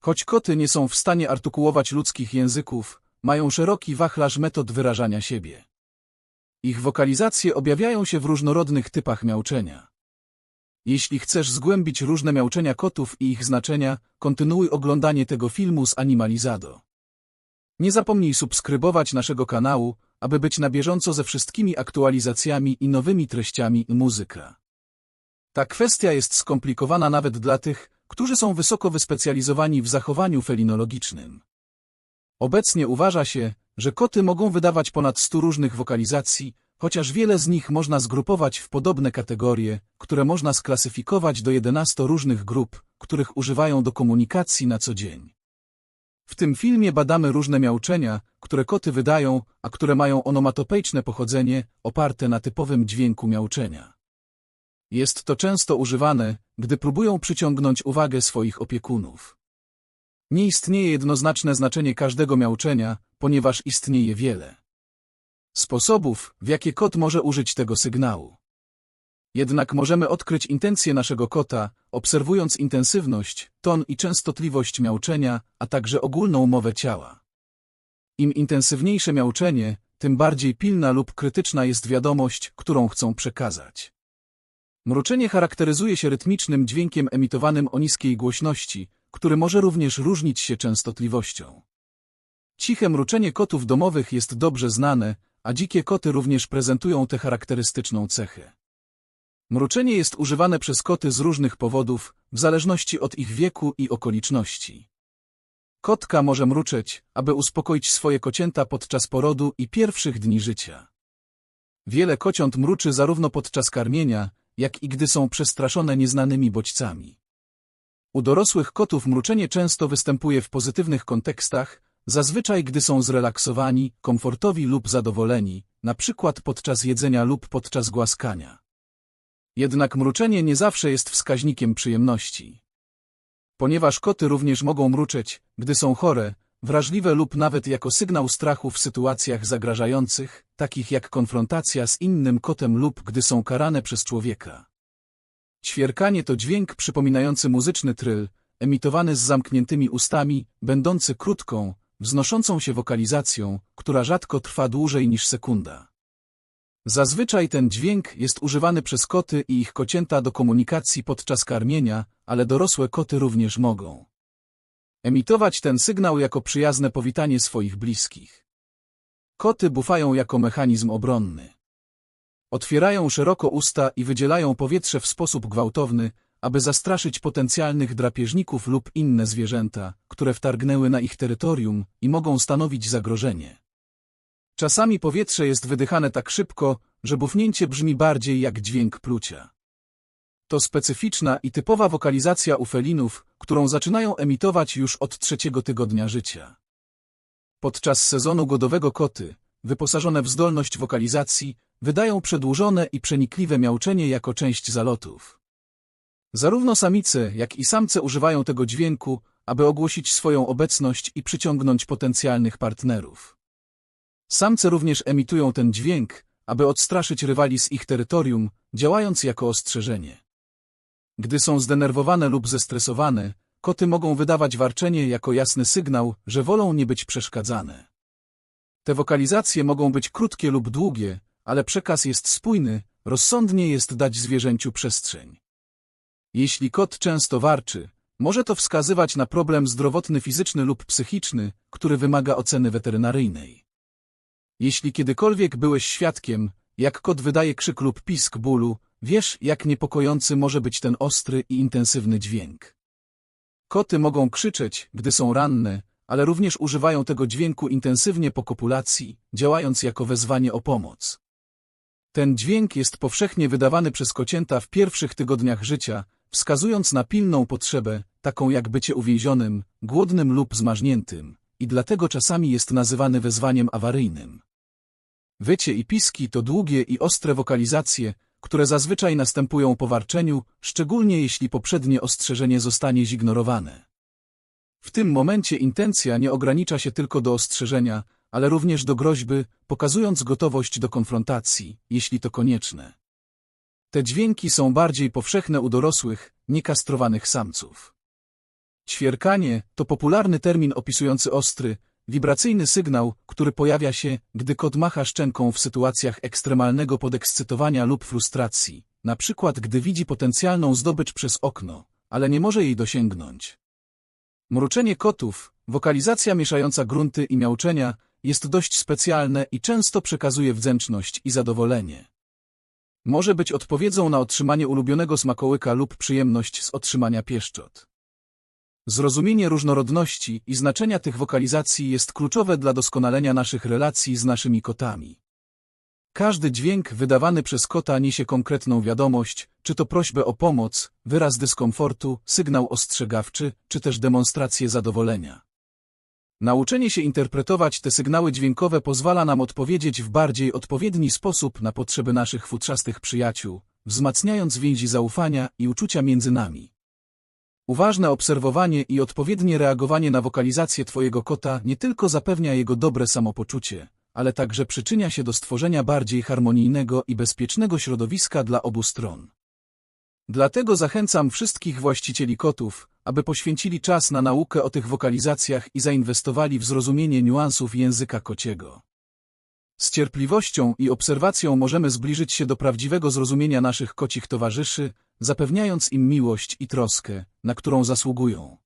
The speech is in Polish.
Choć koty nie są w stanie artykułować ludzkich języków, mają szeroki wachlarz metod wyrażania siebie. Ich wokalizacje objawiają się w różnorodnych typach miauczenia. Jeśli chcesz zgłębić różne miauczenia kotów i ich znaczenia, kontynuuj oglądanie tego filmu z Animalizado. Nie zapomnij subskrybować naszego kanału, aby być na bieżąco ze wszystkimi aktualizacjami i nowymi treściami muzyka. Ta kwestia jest skomplikowana nawet dla tych, którzy są wysoko wyspecjalizowani w zachowaniu felinologicznym. Obecnie uważa się, że koty mogą wydawać ponad 100 różnych wokalizacji, chociaż wiele z nich można zgrupować w podobne kategorie, które można sklasyfikować do 11 różnych grup, których używają do komunikacji na co dzień. W tym filmie badamy różne miauczenia, które koty wydają, a które mają onomatopeiczne pochodzenie, oparte na typowym dźwięku miauczenia. Jest to często używane, gdy próbują przyciągnąć uwagę swoich opiekunów. Nie istnieje jednoznaczne znaczenie każdego miauczenia, ponieważ istnieje wiele sposobów, w jakie kot może użyć tego sygnału. Jednak możemy odkryć intencje naszego kota, obserwując intensywność, ton i częstotliwość miauczenia, a także ogólną mowę ciała. Im intensywniejsze miauczenie, tym bardziej pilna lub krytyczna jest wiadomość, którą chcą przekazać. Mruczenie charakteryzuje się rytmicznym dźwiękiem emitowanym o niskiej głośności, który może również różnić się częstotliwością. Ciche mruczenie kotów domowych jest dobrze znane, a dzikie koty również prezentują tę charakterystyczną cechę. Mruczenie jest używane przez koty z różnych powodów, w zależności od ich wieku i okoliczności. Kotka może mruczeć, aby uspokoić swoje kocięta podczas porodu i pierwszych dni życia. Wiele kociąt mruczy zarówno podczas karmienia, jak i gdy są przestraszone nieznanymi bodźcami. U dorosłych kotów mruczenie często występuje w pozytywnych kontekstach, zazwyczaj gdy są zrelaksowani, komfortowi lub zadowoleni, przykład podczas jedzenia lub podczas głaskania. Jednak mruczenie nie zawsze jest wskaźnikiem przyjemności. Ponieważ koty również mogą mruczeć, gdy są chore, wrażliwe lub nawet jako sygnał strachu w sytuacjach zagrażających, takich jak konfrontacja z innym kotem lub gdy są karane przez człowieka. Ćwierkanie to dźwięk przypominający muzyczny tryl, emitowany z zamkniętymi ustami, będący krótką, wznoszącą się wokalizacją, która rzadko trwa dłużej niż sekunda. Zazwyczaj ten dźwięk jest używany przez koty i ich kocięta do komunikacji podczas karmienia, ale dorosłe koty również mogą emitować ten sygnał jako przyjazne powitanie swoich bliskich. Koty bufają jako mechanizm obronny. Otwierają szeroko usta i wydzielają powietrze w sposób gwałtowny, aby zastraszyć potencjalnych drapieżników lub inne zwierzęta, które wtargnęły na ich terytorium i mogą stanowić zagrożenie. Czasami powietrze jest wydychane tak szybko, że bufnięcie brzmi bardziej jak dźwięk plucia. To specyficzna i typowa wokalizacja u felinów, którą zaczynają emitować już od trzeciego tygodnia życia. Podczas sezonu godowego koty, wyposażone w zdolność wokalizacji, wydają przedłużone i przenikliwe miauczenie jako część zalotów. Zarówno samice, jak i samce używają tego dźwięku, aby ogłosić swoją obecność i przyciągnąć potencjalnych partnerów. Samce również emitują ten dźwięk, aby odstraszyć rywali z ich terytorium, działając jako ostrzeżenie. Gdy są zdenerwowane lub zestresowane, koty mogą wydawać warczenie jako jasny sygnał, że wolą nie być przeszkadzane. Te wokalizacje mogą być krótkie lub długie, ale przekaz jest spójny, rozsądnie jest dać zwierzęciu przestrzeń. Jeśli kot często warczy, może to wskazywać na problem zdrowotny fizyczny lub psychiczny, który wymaga oceny weterynaryjnej. Jeśli kiedykolwiek byłeś świadkiem, jak kot wydaje krzyk lub pisk bólu, wiesz, jak niepokojący może być ten ostry i intensywny dźwięk. Koty mogą krzyczeć, gdy są ranne, ale również używają tego dźwięku intensywnie po kopulacji, działając jako wezwanie o pomoc. Ten dźwięk jest powszechnie wydawany przez kocięta w pierwszych tygodniach życia, wskazując na pilną potrzebę, taką jak bycie uwięzionym, głodnym lub zmarzniętym, i dlatego czasami jest nazywany wezwaniem awaryjnym. Wycie i piski to długie i ostre wokalizacje, które zazwyczaj następują po warczeniu, szczególnie jeśli poprzednie ostrzeżenie zostanie zignorowane. W tym momencie intencja nie ogranicza się tylko do ostrzeżenia, ale również do groźby, pokazując gotowość do konfrontacji, jeśli to konieczne. Te dźwięki są bardziej powszechne u dorosłych, niekastrowanych samców. Ćwierkanie to popularny termin opisujący ostry, wibracyjny sygnał, który pojawia się, gdy kot macha szczęką w sytuacjach ekstremalnego podekscytowania lub frustracji, na przykład gdy widzi potencjalną zdobycz przez okno, ale nie może jej dosięgnąć. Mruczenie kotów, wokalizacja mieszająca grunty i miauczenia, jest dość specjalne i często przekazuje wdzięczność i zadowolenie. Może być odpowiedzią na otrzymanie ulubionego smakołyka lub przyjemność z otrzymania pieszczot. Zrozumienie różnorodności i znaczenia tych wokalizacji jest kluczowe dla doskonalenia naszych relacji z naszymi kotami. Każdy dźwięk wydawany przez kota niesie konkretną wiadomość, czy to prośbę o pomoc, wyraz dyskomfortu, sygnał ostrzegawczy, czy też demonstrację zadowolenia. Nauczenie się interpretować te sygnały dźwiękowe pozwala nam odpowiedzieć w bardziej odpowiedni sposób na potrzeby naszych futrzastych przyjaciół, wzmacniając więzi zaufania i uczucia między nami. Uważne obserwowanie i odpowiednie reagowanie na wokalizację Twojego kota nie tylko zapewnia jego dobre samopoczucie, ale także przyczynia się do stworzenia bardziej harmonijnego i bezpiecznego środowiska dla obu stron. Dlatego zachęcam wszystkich właścicieli kotów, aby poświęcili czas na naukę o tych wokalizacjach i zainwestowali w zrozumienie niuansów języka kociego. Z cierpliwością i obserwacją możemy zbliżyć się do prawdziwego zrozumienia naszych kocich towarzyszy, zapewniając im miłość i troskę, na którą zasługują.